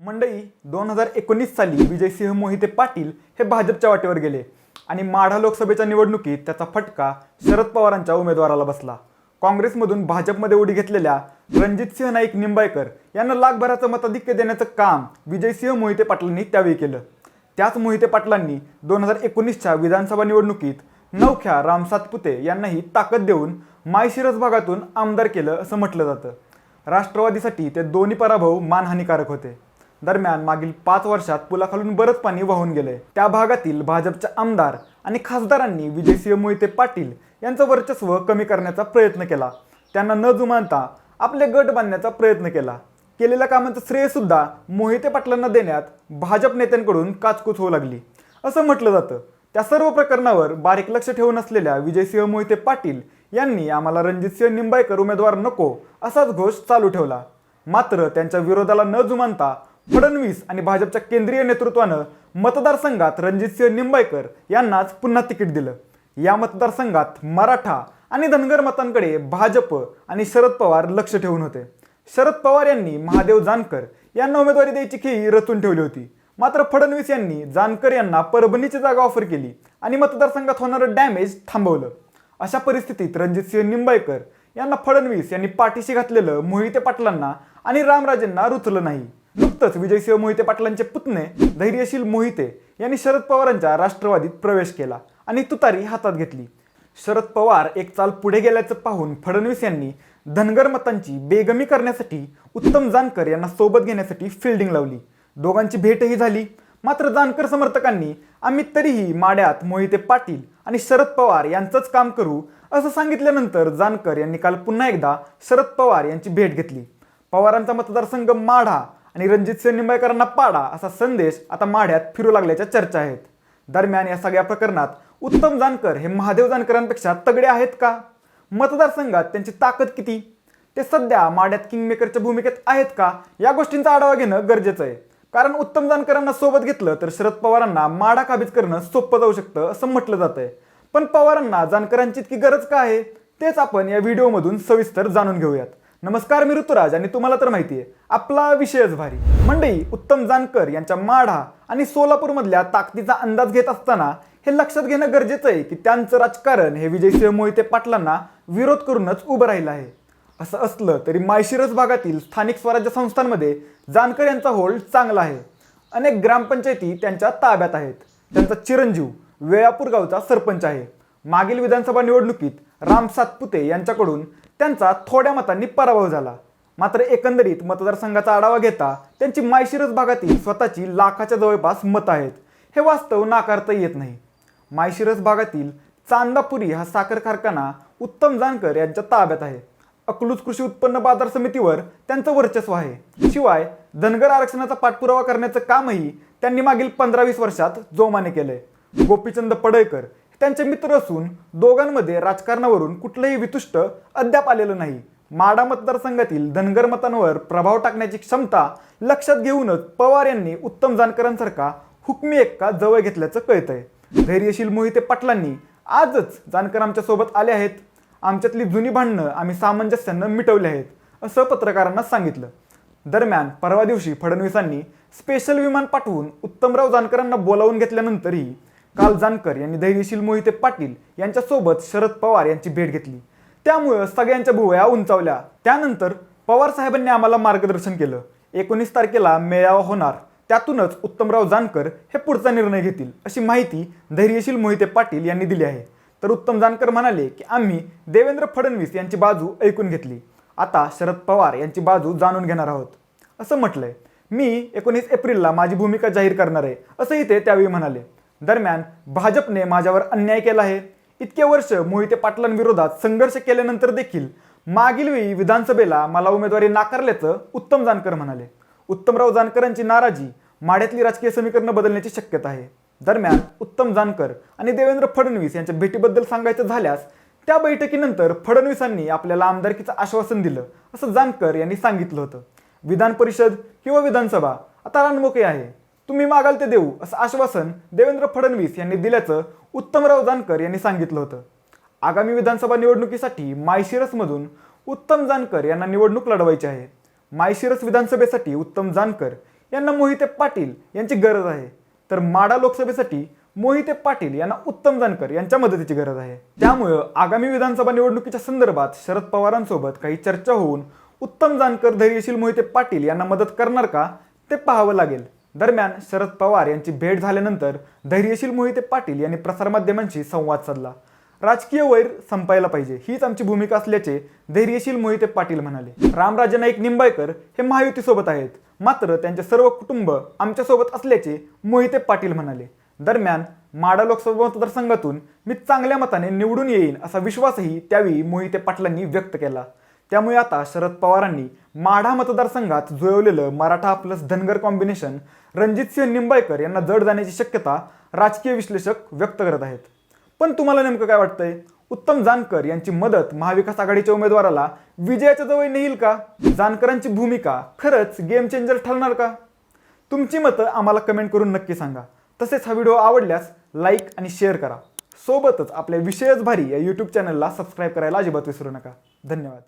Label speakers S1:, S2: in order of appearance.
S1: मंडई दोन हजार एकोणीस साली विजयसिंह मोहिते पाटील हे भाजपच्या वाटेवर गेले आणि माढा लोकसभेच्या निवडणुकीत त्याचा फटका शरद पवारांच्या उमेदवाराला बसला. काँग्रेसमधून भाजपमध्ये उडी घेतलेल्या रणजितसिंह नाईक निंबाळकर यांना लाखभराचं मताधिक्य देण्याचं काम विजयसिंह मोहिते पाटलांनी त्यावेळी केलं. त्याच मोहिते पाटलांनी दोन हजार एकोणीसच्या विधानसभा निवडणुकीत नवख्या राम सातपुते यांनाही ताकद देऊन मायशिरस भागातून आमदार केलं असं म्हटलं जातं. राष्ट्रवादीसाठी ते दोन्ही पराभव मानहानिकारक होते. दरम्यान मागील पाच वर्षात पुलाखालून बरंच पाणी वाहून गेले त्या भागातील भाजपच्या आमदार आणि खासदारांनी विजयसिंह मोहिते पाटील यांचं वर्चस्व कमी करण्याचा प्रयत्न केला. त्यांना न जुमानता आपले गट बांधण्याचा प्रयत्न केला. केलेल्या कामांचं श्रेयसुद्धा मोहिते पाटलांना देण्यात भाजप नेत्यांकडून काचकूच होऊ लागली. असं म्हटलं जातं. त्या सर्व प्रकरणावर बारीक लक्ष ठेवून असलेल्या विजयसिंह मोहिते पाटील यांनी आम्हाला रणजितसिंह निंबाळकर उमेदवार नको असाच घोष चालू ठेवला. मात्र त्यांच्या विरोधाला न जुमानता फडणवीस आणि भाजपच्या केंद्रीय नेतृत्वानं मतदारसंघात रणजितसिंह निंबाळकर यांनाच पुन्हा तिकीट दिलं. या मतदारसंघात मराठा आणि धनगर मतांकडे भाजप आणि शरद पवार लक्ष ठेवून होते. शरद पवार यांनी महादेव जानकर यांना उमेदवारी द्यायची खेळी रचून ठेवली होती. मात्र फडणवीस यांनी जानकर यांना परभणीची जागा ऑफर केली आणि मतदारसंघात होणारं डॅमेज थांबवलं. अशा परिस्थितीत रणजितसिंह निंबाळकर यांना फडणवीस यांनी पाठीशी घातलेलं मोहिते पाटलांना आणि रामराजेंना रुचलं नाही. नुकतंच विजयसिंह मोहिते पाटलांचे पुतणे धैर्यशील मोहिते यांनी शरद पवारांच्या राष्ट्रवादीत प्रवेश केला आणि तुतारी हातात घेतली. शरद पवार एक चाल पुढे गेल्याचं पाहून फडणवीस यांनी धनगर मतांची बेगमी करण्यासाठी उत्तम जानकर यांना सोबत घेण्यासाठी फिल्डिंग लावली. दोघांची भेटही झाली. मात्र जानकर समर्थकांनी आम्ही तरीही माड्यात मोहिते पाटील आणि शरद पवार यांचंच काम करू असं सांगितल्यानंतर जानकर यांनी काल पुन्हा एकदा शरद पवार यांची भेट घेतली. पवारांचा मतदारसंघ माढा आणि रणजित सिंग निंबाळकरांना पाडा असा संदेश आता माढ्यात फिरू लागल्याच्या चर्चा आहेत. दरम्यान या सगळ्या प्रकरणात उत्तम जानकर हे महादेव जानकरांपेक्षा तगडे आहेत का? मतदारसंघात त्यांची ताकद किती? ते सध्या माड्यात किंगमेकरच्या भूमिकेत आहेत का? या गोष्टींचा आढावा घेणं गरजेचं आहे. कारण उत्तम जानकरांना सोबत घेतलं तर शरद पवारांना माडा काबीज करणं सोपं जाऊ शकतं असं म्हटलं जातंय. पण पवारांना जानकरांची इतकी गरज का आहे? तेच आपण या व्हिडिओमधून सविस्तर जाणून घेऊयात. नमस्कार मी ऋतुराज आणि तुम्हाला तर माहिती आहे आपला विषयच भारी. मंडई उत्तम जानकर यांच्या माढा आणि सोलापूर मधल्या ताकदीचा अंदाज घेत असताना हे लक्षात घेणं गरजेचं आहे की त्यांचं राजकारण हे विजयसिंह मोहिते पाटलांना विरोध करूनच उभं राहिलं आहे. असं असलं तरी माळशिरस भागातील स्थानिक स्वराज्य संस्थांमध्ये जानकर यांचा होल्ड चांगला आहे. अनेक ग्रामपंचायती त्यांच्या ताब्यात आहेत. त्यांचा चिरंजीव वेळापूर गावचा सरपंच आहे. मागील विधानसभा निवडणुकीत राम सातपुते यांच्याकडून त्यांचा थोड्या मतांनी पराभव झाला. मात्र एकंदरीत मतदारसंघाचा आढावा घेता त्यांची मायशिरस भागातील स्वतःची लाखाच्या जवळपास मतं आहेत. हे वास्तव नाकारता येत नाही. मायशिरस भागातील चांदापुरी हा साखर कारखाना उत्तम जानकर यांच्या ताब्यात आहे. अकलूज कृषी उत्पन्न बाजार समितीवर त्यांचं वर्चस्व आहे. शिवाय धनगर आरक्षणाचा पाठपुरावा करण्याचं कामही त्यांनी मागील पंधरा वीस वर्षात जोमाने केलंय. गोपीचंद पडळकर त्यांचे मित्र असून दोघांमध्ये राजकारणावरून कुठलंही वितुष्ट अद्याप आलेलं नाही. माडा मतदारसंघातील धनगर मतांवर प्रभाव टाकण्याची क्षमता लक्षात घेऊनच पवार यांनी उत्तम जानकरांसारखा हुकमी एक्का जवळ घेतल्याचं कळतंय. धैर्यशील मोहिते पाटलांनी आजच जानकर आमच्यासोबत आले आहेत. आमच्यातली जुनी भांडणं आम्ही सामंजस्यानं मिटवली आहेत असं पत्रकारांना सांगितलं. दरम्यान परवा दिवशी फडणवीसांनी स्पेशल विमान पाठवून उत्तमराव जानकरांना बोलावून घेतल्यानंतरही काल जानकर यांनी धैर्यशील मोहिते पाटील यांच्यासोबत शरद पवार यांची भेट घेतली. त्यामुळं सगळ्यांच्या भुवया उंचावल्या. त्यानंतर पवार साहेबांनी आम्हाला मार्गदर्शन केलं. एकोणीस तारखेला मेळावा होणार. त्यातूनच उत्तमराव जानकर हे पुढचा निर्णय घेतील अशी माहिती धैर्यशील मोहिते पाटील यांनी दिली आहे. तर उत्तम जानकर म्हणाले की आम्ही देवेंद्र फडणवीस यांची बाजू ऐकून घेतली. आता शरद पवार यांची बाजू जाणून घेणार आहोत. असं म्हटलंय. मी एकोणीस एप्रिलला माझी भूमिका जाहीर करणार आहे असंही ते त्यावेळी म्हणाले. दरम्यान भाजपने माझ्यावर अन्याय केला आहे. इतके वर्ष मोहिते पाटलांविरोधात संघर्ष केल्यानंतर देखील मागील वेळी विधानसभेला मला उमेदवारी नाकारल्याचं उत्तम जानकर म्हणाले. उत्तमराव जानकरांची नाराजी माढ्यातली राजकीय समीकरणं बदलण्याची शक्यता आहे. दरम्यान उत्तम जानकर आणि देवेंद्र फडणवीस यांच्या भेटीबद्दल सांगायचं झाल्यास त्या बैठकीनंतर फडणवीसांनी आपल्याला आमदारकीचं आश्वासन दिलं असं जानकर यांनी सांगितलं होतं. विधान परिषद किंवा विधानसभा आता रणमोके आहे. तुम्ही मागाल ते देऊ असं आश्वासन देवेंद्र फडणवीस यांनी दिल्याचं उत्तमराव जानकर यांनी सांगितलं होतं. आगामी विधानसभा निवडणुकीसाठी मायशिरसमधून उत्तम जानकर यांना निवडणूक लढवायची आहे. मायशिरस विधानसभेसाठी उत्तम जानकर यांना मोहिते पाटील यांची गरज आहे. तर माडा लोकसभेसाठी मोहिते पाटील यांना उत्तम जानकर यांच्या मदतीची गरज आहे. त्यामुळं आगामी विधानसभा निवडणुकीच्या संदर्भात शरद पवारांसोबत काही चर्चा होऊन उत्तम जानकर धैर्यशील मोहिते पाटील यांना मदत करणार का ते पाहावं लागेल. दरम्यान शरद पवार यांची भेट झाल्यानंतर धैर्यशील मोहिते पाटील यांनी प्रसारमाध्यमांशी संवाद साधला. राजकीय वैर संपायला पाहिजे हीच आमची भूमिका असल्याचे धैर्यशील मोहिते पाटील म्हणाले. रामराजे नाईक निंबाळकर हे महायुतीसोबत आहेत. मात्र त्यांचे सर्व कुटुंब आमच्यासोबत असल्याचे मोहिते पाटील म्हणाले. दरम्यान माडा लोकसभा मतदारसंघातून मी चांगल्या मताने निवडून येईन असा विश्वासही त्यावेळी मोहिते पाटलांनी व्यक्त केला. त्यामुळे आता शरद पवारांनी माढा मतदारसंघात जुळवलेलं मराठा प्लस धनगर कॉम्बिनेशन रणजितसिंह निंबाळकर यांना जड जाण्याची शक्यता राजकीय विश्लेषक व्यक्त करत आहेत. पण तुम्हाला नेमकं काय वाटतंय? उत्तम जानकर यांची मदत महाविकास आघाडीच्या उमेदवाराला विजयाच्या जवळ नेईल का? जानकरांची भूमिका खरंच गेम चेंजर ठरणार का? तुमची मतं आम्हाला कमेंट करून नक्की सांगा. तसेच हा व्हिडिओ आवडल्यास लाईक आणि शेअर करा. सोबतच आपल्या विषयच भारी या यूट्यूब चॅनलला सबस्क्राईब करायला अजिबात विसरू नका. धन्यवाद.